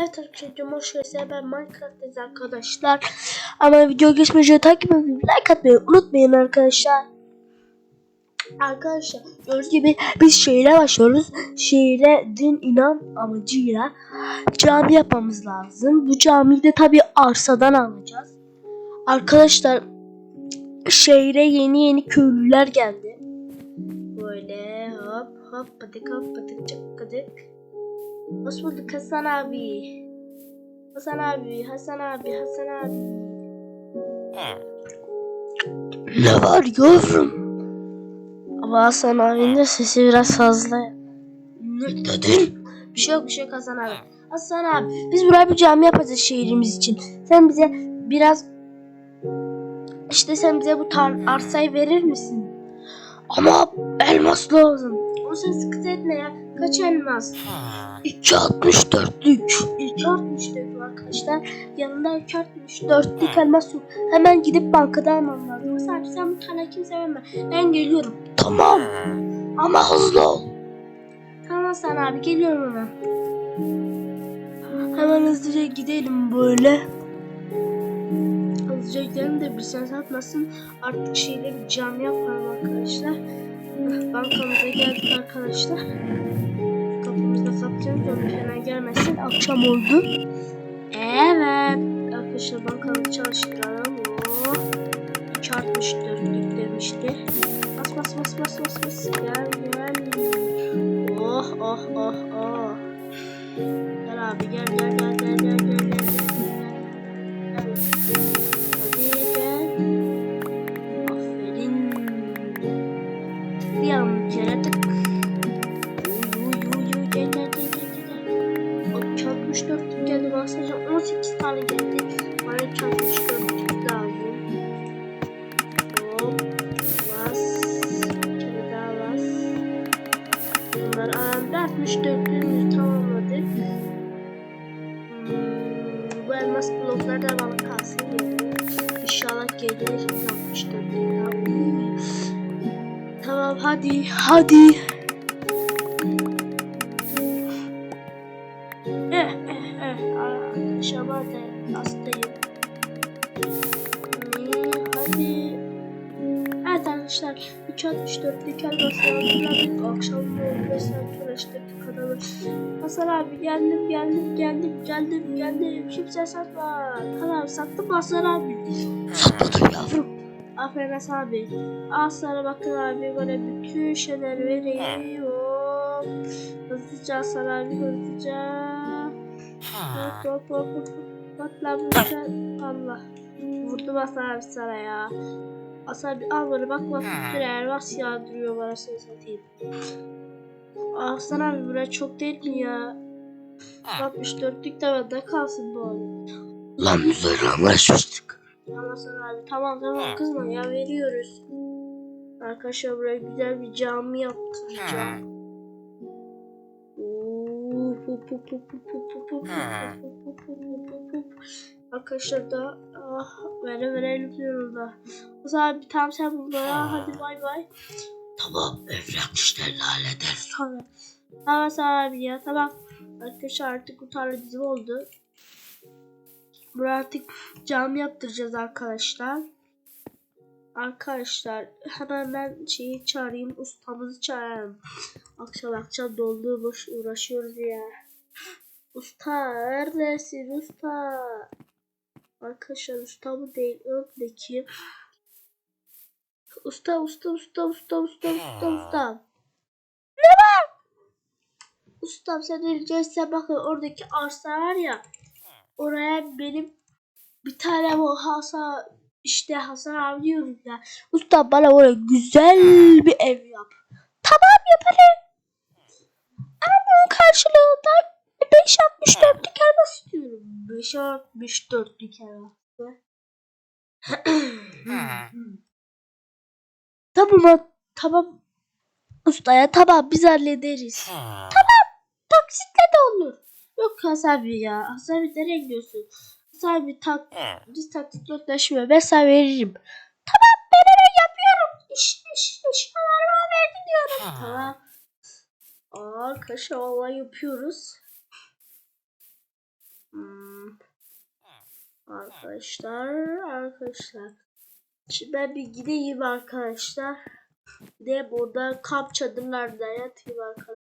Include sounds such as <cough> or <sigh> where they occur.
Evet arkadaşlar hoş geldiniz. Ben Minecraft'tayız arkadaşlar. Ama video geçmeyince takip edin. Like atmayı unutmayın arkadaşlar. Arkadaşlar gördüğünüz gibi biz şehire başlıyoruz. Şehire din inan amacıyla cami yapmamız lazım. Bu camiyi de tabi arsadan alacağız. Arkadaşlar şehire yeni yeni köylüler geldi. Böyle hop hop patık hop patık çık patık. Hoş bulduk Hasan abi. Hasan abi, Hasan abi, Hasan abi. Ne var yavrum? Ama Hasan abinin de sesi biraz fazla. Ne dedin? Bir şey yok, bir şey yok Hasan abi. Hasan abi, biz buraya bir cami yapacağız şehrimiz için. Sen bize biraz işte sen bize bu tar arsayı verir misin? Ama elmas lazım. O sen sıkıntı etme ya. Kaç elmas? 2.64'lük. 2.64'lük arkadaşlar. Yanında 2.64'lük elmas yok. Hemen gidip bankada almam lazım. Mesela sen bu tane kimse verme. Ben geliyorum. Tamam. Ama hızlı ol. Tamam sen abi geliyorum hemen. Hemen hızlıca gidelim böyle. Hızlıca gidelim de bir sen satmasın. Artık şeyde bir cam yapalım arkadaşlar. Bankamıza geldik arkadaşlar. Kapımızı da kapatıyoruz. Onu hemen gelmesin. Akşam oldu. Evet. Arkadaşlar bankamızı çalıştıralım. Oh. 2.64'lük demişti. Bas bas bas bas bas bas. Gel gel. Oh oh oh oh. Gel abi gel gel 3 4 tip geldi baksanıza 18 tane geldi. Bana çatmış görmek lazım. Hop. Bas. Şöyle daha bas. Bunlar aramda 64'lüğümüzü tamamladık. Hmm, bu elmas bloklar da bana kalsın. İnşallah gelir 64 Tamam hadi hadi. De hastayım. Hmm, hadi. Evet arkadaşlar 2.64'lük elmasını. Akşam 15 saat uğraştık kanalı. Hasan abi geldim geldim geldim geldim geldim. Kimse satma. Kanal sattım Hasan abi. Satmadım yavrum. Aferin Hasan abi. Al sana bakın abi böyle bütün şeyler. Hop. Hızlıca Hasan abi hızlıca. Hop hop hop hop. Bak lan bu sen. Allah. Vurdum Hasan abi sana ya. Hasan abi al bunu bak bak. Birer vas yağdırıyor bana seni satayım. Hasan abi buraya çok değil mi ya? 64'lük de bende kalsın bu arada. Lan. Tamam Hasan abi tamam tamam kızma ya veriyoruz. Arkadaşlar buraya güzel bir cami yaptıracağım. Arkadaşlar da ah, vere vere yapıyorum da. O zaman bir tam sen bunlara hadi bay bay. Tamam evrak işlerini hallederiz. Tamam. Tamam abi ya tamam. Arkadaşlar artık kurtarlı dizi oldu. Buraya artık cami yaptıracağız arkadaşlar. Arkadaşlar hemen ben şeyi çağırayım ustamızı çağırayım. Akşam akşam dolduğu boş uğraşıyoruz ya. Usta neredesin usta? Arkadaşlar usta mı değil öndeki. Usta usta usta usta usta usta usta. Ne var? Ustam sen öleceksen bakın oradaki arsa var ya. Oraya benim bir tane bu Hasan işte Hasan abi diyorum ya. Usta bana oraya güzel bir ev yap. Tamam yaparım. Ama bunun karşılığında 5.64'lük elmas istiyorum. 5.64'lük elmas. <clears throat> tamam tamam. Ustaya tamam biz hallederiz. Taksitle de olur. Yok Hasan abi ya. Hasan abi nereye gidiyorsun? güzel bir tak düz taktik notlaşma vesaire veririm. Tamam ben hemen yapıyorum. İş iş iş alarma verdi diyorum. Tamam. Aa kaşı olay yapıyoruz. Hmm. Arkadaşlar arkadaşlar. Şimdi ben bir gideyim arkadaşlar. De burada kamp çadırlarda yatayım arkadaşlar.